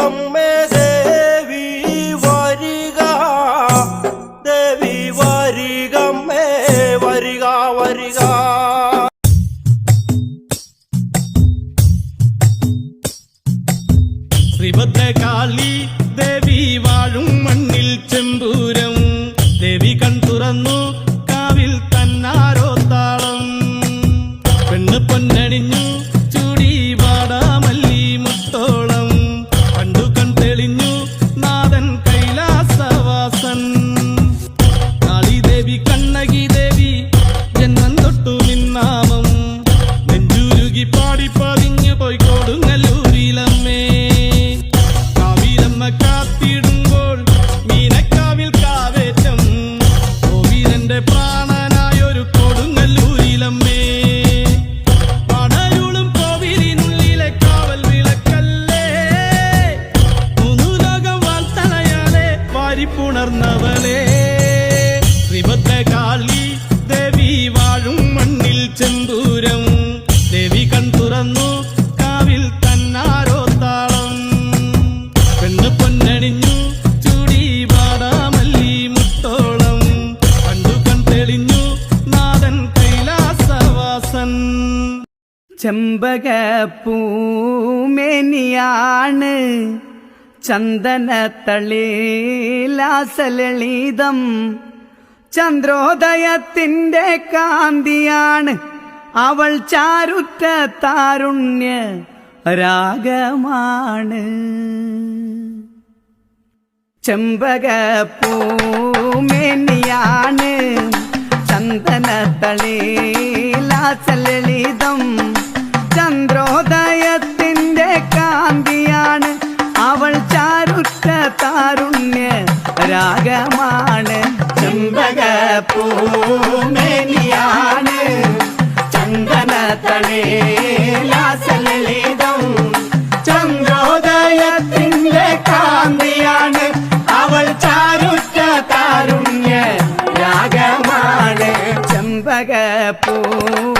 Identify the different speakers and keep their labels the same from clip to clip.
Speaker 1: don't make
Speaker 2: ചെമ്പകപ്പൂമേനിയാണ് ചന്ദനത്തളിലാസലളിതം. ചന്ദ്രോദയത്തിന്റെ കാന്തിയാണ് അവൾ ചാരുറ്റ താരുണ്യ രാഗമാണ്. ചെമ്പകപ്പൂമേനിയാണ് ചന്ദനത്തളിലാസലളിതം. ചന്ദ്രോദയത്തിന്റെ കാന്തിയാണ്. അവൾ ചാരുറ്റ താരുണ്യ രാഗമാണ്. ചുംബകൂമേനിയാണ് ചന്ദന തണേലാസലളിതം ചന്ദ്രോദയത്തിന്റെ കാന്തിയാണ്. അവൾ ചാരുറ്റ താരുണ്യ രാഗമാണ്. ചെമ്പകപ്പൂമേനിയാണ്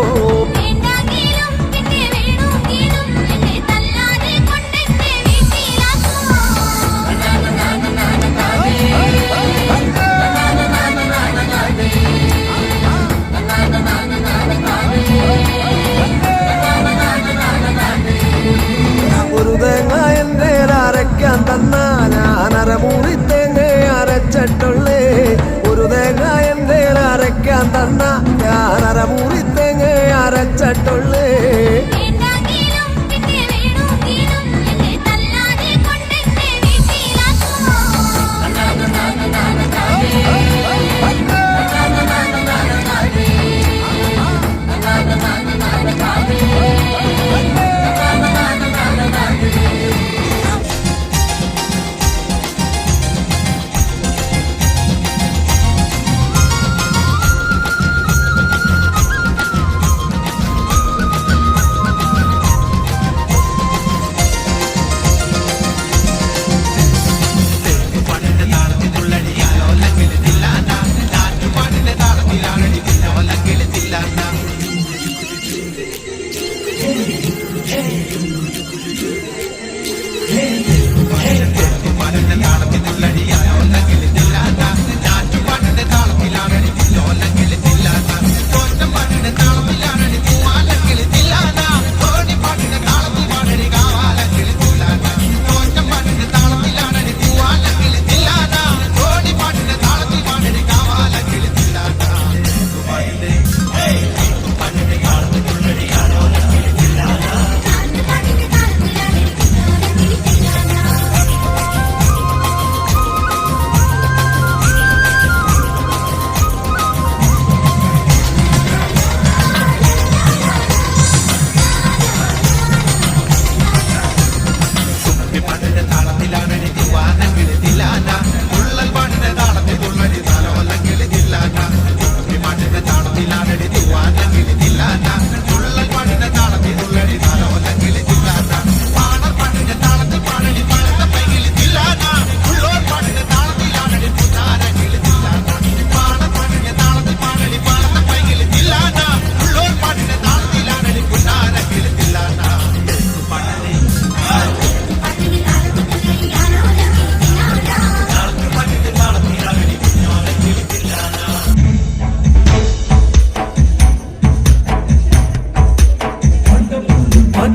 Speaker 3: അരമൂറി തേങ്ങ അരച്ചിട്ടുള്ളേ. ഒരു തേങ്ങ എന്റെ അരയ്ക്കാൻ തന്ന. ഞാൻ അരമൂറി തേങ്ങ അരച്ച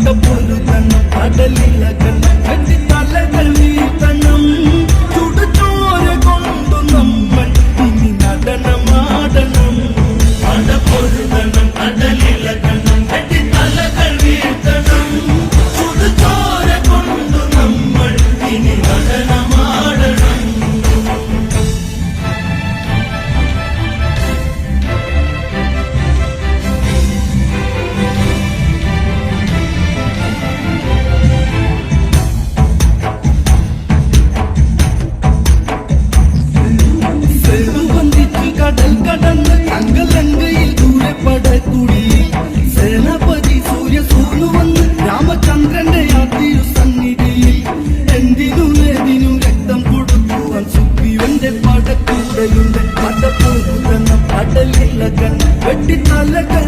Speaker 4: కన్న పాటలీల కన్న let go.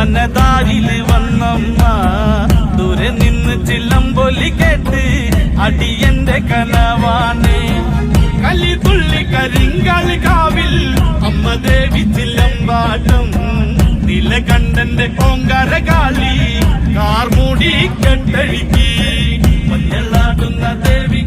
Speaker 4: മനതാരിൽ വന്നമ്മ. ദൂരെ നിന്ന് ചില്ലമ്പൊലി കേട്ട് അടിയന്റെ കനവാണ്. കലി തുള്ളി കരിങ്കാളി കാവിൽ അമ്മ ദേവി ചില്ലമ്പാട്ടം. നീലകണ്ഠന്റെ കോങ്കാര കാളി കാർമൂടി കെട്ടഴുക്കി. മഞ്ഞളാടുന്ന ദേവി